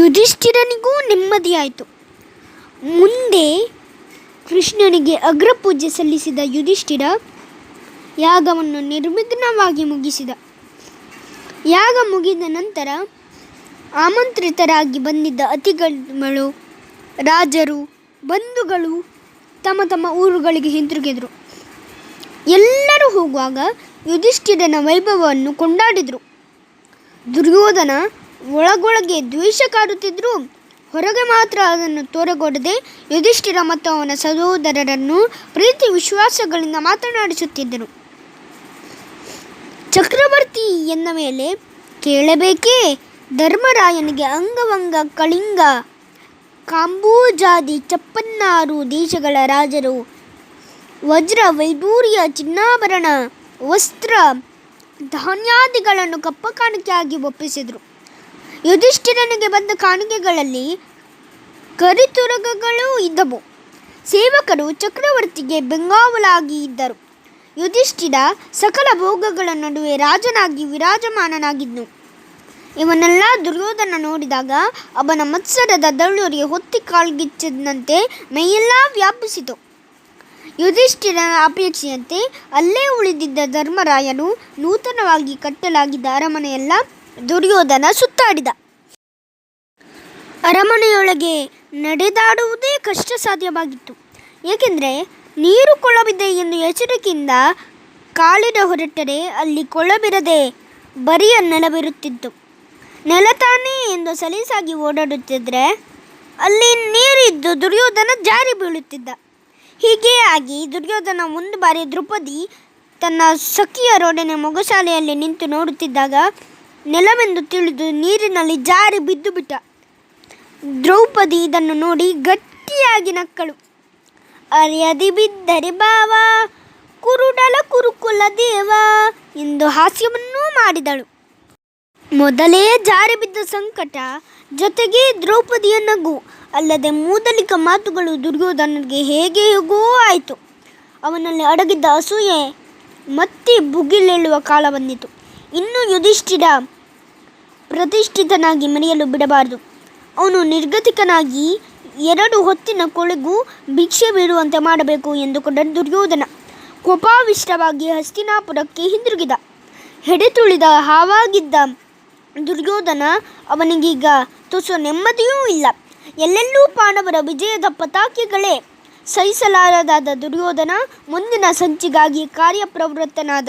ಯುಧಿಷ್ಠಿರನಿಗೂ ನೆಮ್ಮದಿಯಾಯಿತು. ಮುಂದೆ ಕೃಷ್ಣನಿಗೆ ಅಗ್ರಪೂಜೆ ಸಲ್ಲಿಸಿದ ಯುಧಿಷ್ಠಿರ ಯಾಗವನ್ನು ನಿರ್ವಿಘ್ನವಾಗಿ ಮುಗಿಸಿದ. ಯಾಗ ಮುಗಿದ ನಂತರ ಆಮಂತ್ರಿತರಾಗಿ ಬಂದಿದ್ದ ಅತಿಥಿಗಳು ರಾಜರು, ಬಂಧುಗಳು ತಮ್ಮ ತಮ್ಮ ಊರುಗಳಿಗೆ ಹಿಂತಿರುಗಿದರು. ಎಲ್ಲರೂ ಹೋಗುವಾಗ ಯುಧಿಷ್ಠಿರನ ವೈಭವವನ್ನು ಕೊಂಡಾಡಿದರು. ದುರ್ಯೋಧನ ಒಳಗೊಳಗೆ ದ್ವೇಷ ಕಾಡುತ್ತಿದ್ದರೂ ಹೊರಗೆ ಮಾತ್ರ ಅದನ್ನು ತೋರಗೊಡದೆ ಯುಧಿಷ್ಠಿರ ಮತ್ತು ಅವನ ಸಹೋದರರನ್ನು ಪ್ರೀತಿ ವಿಶ್ವಾಸಗಳಿಂದ ಮಾತನಾಡಿಸುತ್ತಿದ್ದರು. ಚಕ್ರವರ್ತಿ ಎನ್ನ ಮೇಲೆ, ಕೇಳಬೇಕೇ, ಧರ್ಮರಾಯನಿಗೆ ಅಂಗವಂಗ, ಕಳಿಂಗ, ಕಾಂಬೂಜಾದಿ, ಚಪ್ಪನ್ನಾರು ದೇಶಗಳ ರಾಜರು, ವಜ್ರ ವೈಡೂರ್ಯ ಚಿನ್ನಾಭರಣ, ವಸ್ತ್ರ, ಧಾನ್ಯಾದಿಗಳನ್ನು ಕಪ್ಪ ಕಾಣಿಕೆಯಾಗಿ ಒಪ್ಪಿಸಿದರು. ಯುಧಿಷ್ಠಿರನಿಗೆ ಬಂದ ಕಾಣಿಕೆಗಳಲ್ಲಿ ಕರಿತುರಗಗಳೂ ಇದ್ದವು. ಸೇವಕರು ಚಕ್ರವರ್ತಿಗೆ ಬೆಂಗಾವಲಾಗಿ ಇದ್ದರು. ಯುಧಿಷ್ಠಿರ ಸಕಲ ಭೋಗಗಳ ನಡುವೆ ರಾಜನಾಗಿ ವಿರಾಜಮಾನನಾಗಿದ್ದನು. ಇವನ್ನೆಲ್ಲ ದುರ್ಯೋಧನ ನೋಡಿದಾಗ ಅವನ ಮತ್ಸರದ ದಳ್ಳುರಿಗೆ ಹೊತ್ತಿ ಕಾಲ್ಗಿಚ್ಚಿದಂತೆ ಮೈಯೆಲ್ಲ ವ್ಯಾಪಿಸಿತು. ಯುಧಿಷ್ಠಿರನ ಅಪೇಕ್ಷೆಯಂತೆ ಅಲ್ಲೇ ಉಳಿದಿದ್ದ ಧರ್ಮರಾಯನು ನೂತನವಾಗಿ ಕಟ್ಟಲಾಗಿದ್ದ ಅರಮನೆಯೆಲ್ಲ ದುರ್ಯೋಧನ ಸುತ್ತಾಡಿದ. ಅರಮನೆಯೊಳಗೆ ನಡೆದಾಡುವುದೇ ಕಷ್ಟ ಸಾಧ್ಯವಾಗಿತ್ತು ಏಕೆಂದರೆ ನೀರು ಕೊಳವಿದೆ ಎಂದು ಎಚ್ಚರಿಕೆಯಿಂದ ಕಾಲಿನ ಹೊರಟರೆ ಅಲ್ಲಿ ಕೊಳವಿರದೆ ಬರಿಯ ನೆಲವಿರುತ್ತಿತ್ತು. ನೆಲತಾನೇ ಎಂದು ಸಲೀಸಾಗಿ ಓಡಾಡುತ್ತಿದ್ದರೆ ಅಲ್ಲಿ ನೀರಿದ್ದು ದುರ್ಯೋಧನ ಜಾರಿ ಬೀಳುತ್ತಿದ್ದ. ಹೀಗೇ ಆಗಿ ದುರ್ಯೋಧನ ಒಂದು ಬಾರಿ ದ್ರೌಪದಿ ತನ್ನ ಸಖಿಯರೊಡನೆ ಮೊಗಶಾಲೆಯಲ್ಲಿ ನಿಂತು ನೋಡುತ್ತಿದ್ದಾಗ ನೆಲವೆಂದು ತಿಳಿದು ನೀರಿನಲ್ಲಿ ಜಾರಿ ಬಿದ್ದು ಬಿಟ್ಟ. ದ್ರೌಪದಿ ಇದನ್ನು ನೋಡಿ ಗಟ್ಟಿಯಾಗಿ ನಕ್ಕಳು. ಅರಿಯದಿ ಬಿದ್ದರೆ ಬಾವ, ಕುರುಡಲ ಕುರುಕುಲ ದೇವ ಎಂದು ಹಾಸ್ಯವನ್ನೂ ಮಾಡಿದಳು. ಮೊದಲೇ ಜಾರಿ ಬಿದ್ದ ಸಂಕಟ ಜೊತೆಗೆ ದ್ರೌಪದಿಯ ನಗು, ಅಲ್ಲದೆ ಮೂದಲಿಕ ಮಾತುಗಳು ದುರ್ಯೋಧನನಿಗೆ ಹೇಗೆ ಹೇಗೋ ಆಯಿತು. ಅವನಲ್ಲಿ ಅಡಗಿದ್ದ ಅಸೂಯೆ ಮತ್ತೆ ಬುಗಿಲೇಳುವ ಕಾಲ ಬಂದಿತು. ಇನ್ನು ಯುಧಿಷ್ಠಿರ ಪ್ರತಿಷ್ಠಿತನಾಗಿ ಮರೆಯಲು ಬಿಡಬಾರದು. ಅವನು ನಿರ್ಗತಿಕನಾಗಿ ಎರಡು ಹೊತ್ತಿನ ಕೊಳೆಗೂ ಭಿಕ್ಷೆ ಬೀಳುವಂತೆ ಮಾಡಬೇಕು ಎಂದುಕೊಂಡ ದುರ್ಯೋಧನ ಕೋಪಾವಿಷ್ಟವಾಗಿ ಹಸ್ತಿನಾಪುರಕ್ಕೆ ಹಿಂದಿರುಗಿದ. ಹೆಡೆತುಳಿದ ಹಾವಾಗಿದ್ದ ದುರ್ಯೋಧನ ಅವನಿಗೀಗ ತುಸು ನೆಮ್ಮದಿಯೂ ಇಲ್ಲ. ಎಲ್ಲೆಲ್ಲೂ ಪಾಂಡವರ ವಿಜಯದ ಪತಾಕೆಗಳೇ ಸಹಿಸಲಾರದಾದ ದುರ್ಯೋಧನ ಮುಂದಿನ ಸಂಚಿಗಾಗಿ ಕಾರ್ಯಪ್ರವೃತ್ತನಾದ.